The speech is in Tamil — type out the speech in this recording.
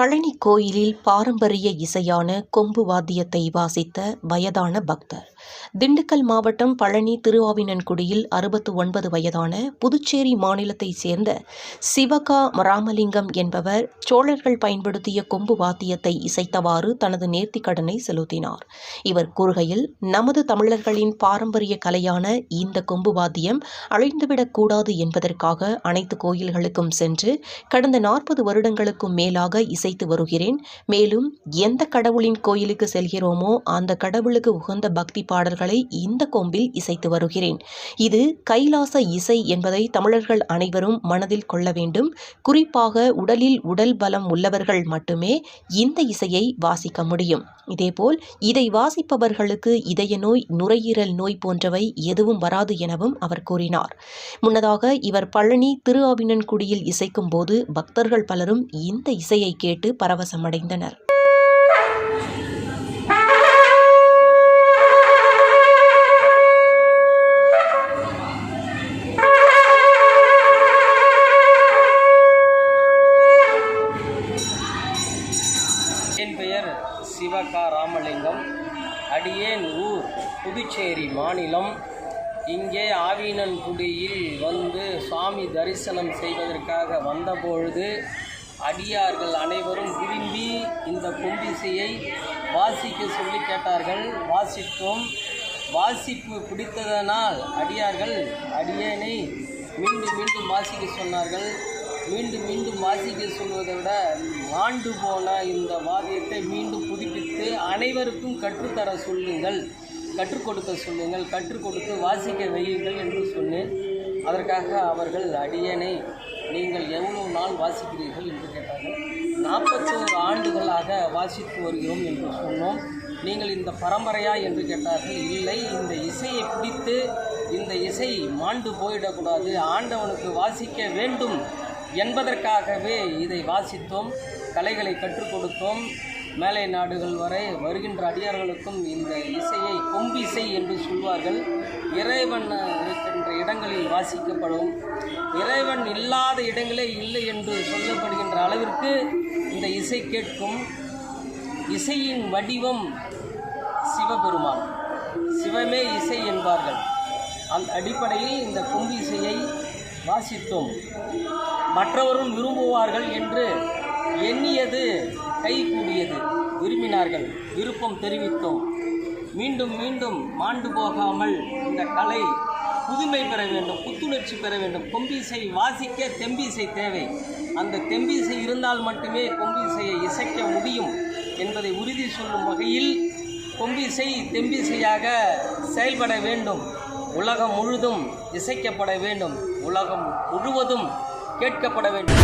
பழனி கோயிலில் பாரம்பரிய இசையான கொம்பு வாத்தியத்தை வாசித்த வயதான பக்தர். திண்டுக்கல் மாவட்டம் பழனி திருவாவினன்குடியில் அறுபத்து ஒன்பது வயதான புதுச்சேரி மாநிலத்தைச் சேர்ந்த சிவகா ராமலிங்கம் என்பவர் சோழர்கள் பயன்படுத்திய கொம்பு வாத்தியத்தை இசைத்தவாறு தனது நேர்த்திக்கடனை செலுத்தினார். இவர் கூறுகையில் நமது தமிழர்களின் பாரம்பரிய கலையான இந்த கொம்பு வாத்தியம் அழிந்துவிடக்கூடாது என்பதற்காக அனைத்து கோயில்களுக்கும் சென்று கடந்த நாற்பது வருடங்களுக்கும் மேலாக இசைத்து வருகிறேன். மேலும் எந்த கடவுளின் கோயிலுக்கு செல்கிறோமோ அந்த கடவுளுக்கு உகந்த பக்தி பாடல்களை இந்த கொம்பில் இசைத்து வருகிறேன். இது கைலாச இசை என்பதை தமிழர்கள் அனைவரும் மனதில் கொள்ள வேண்டும். குறிப்பாக உடலில் உடல் பலம் உள்ளவர்கள் மட்டுமே இந்த இசையை வாசிக்க முடியும். இதேபோல் இதை வாசிப்பவர்களுக்கு இதய நோய் நுரையீரல் நோய் போன்றவை எதுவும் வராது எனவும் அவர் கூறினார். முன்னதாக இவர் பழனி திருஆவினன்குடியில் இசைக்கும் போது பக்தர்கள் பலரும் இந்த இசையை கேட்டு பரவசமடைந்தனர். என் பெயர் சிவகா ராமலிங்கம் அடியேன் ஊர் புதுச்சேரி மாநிலம். இங்கே ஆவினன்குடியில் வந்து சுவாமி தரிசனம் செய்வதற்காக வந்தபொழுது அடியார்கள் அனைவரும் விரும்பி இந்த கும்பிசையை வாசிக்க சொல்லி கேட்டார்கள். வாசித்தோம். வாசிப்பு பிடித்ததனால் அடியார்கள் அடியேனை மீண்டும் மீண்டும் வாசிக்க சொன்னார்கள். மீண்டும் மீண்டும் வாசிக்க சொல்வதை விட ஆண்டு போன இந்த வாத்தியத்தை மீண்டும் புதுப்பித்து அனைவருக்கும் கற்றுத்தர சொல்லுங்கள் கற்றுக் கொடுக்க சொல்லுங்கள் கற்றுக் கொடுத்து வாசிக்க வையுங்கள் என்று சொன்னேன். அதற்காக அவர்கள் அடியனை நீங்கள் எவ்வளவு நாள் வாசிக்கிறீர்கள்? என்று கேட்டார்கள். நாற்பத்தோரு ஆண்டுகளாக வாசித்து வருகிறோம் என்று சொன்னோம். நீங்கள் இந்த பரம்பரையா? என்று கேட்டார்கள். இல்லை இந்த இசையை பிடித்து இந்த இசை மாண்டு போயிடக்கூடாது. ஆண்டவனுக்கு வாசிக்க வேண்டும். என்பதற்காகவே இதை வாசித்தோம் கலைகளை கற்றுக் கொடுத்தோம். மேலை நாடுகள் வரை வருகின்ற அடியார்களுக்கும் இந்த இசையை கொம்பிசை என்று சொல்வார்கள். இறைவன் இருக்கின்ற இடங்களில் வாசிக்கப்படும். இறைவன் இல்லாத இடங்களே இல்லை என்று சொல்லப்படுகின்ற அளவிற்கு இந்த இசை கேட்கும். இசையின் வடிவம் சிவபெருமான். சிவமே இசை என்பார்கள். அந்த அடிப்படையில் இந்த கொம்பு இசையை வாசித்தோம். மற்றவரும் விரும்புவார்கள் என்று எண்ணியது கைகூடியது. விரும்பினார்கள். விருப்பம் தெரிவித்தோம். மீண்டும் மீண்டும் மாண்டு போகாமல் இந்த கலை புதுமை பெற வேண்டும் புத்துணர்ச்சி பெற வேண்டும். கொம்பிசை வாசிக்க தெம்பிசை தேவை. அந்த தெம்பிசை இருந்தால் மட்டுமே கொம்பிசையை இசைக்க முடியும் என்பதை உறுதி சொல்லும் வகையில் கொம்பிசை தெம்பிசையாக செயல்பட வேண்டும். உலகம் முழுதும் இசைக்கப்பட வேண்டும். உலகம் முழுவதும் கேட்கப்பட வேண்டும்.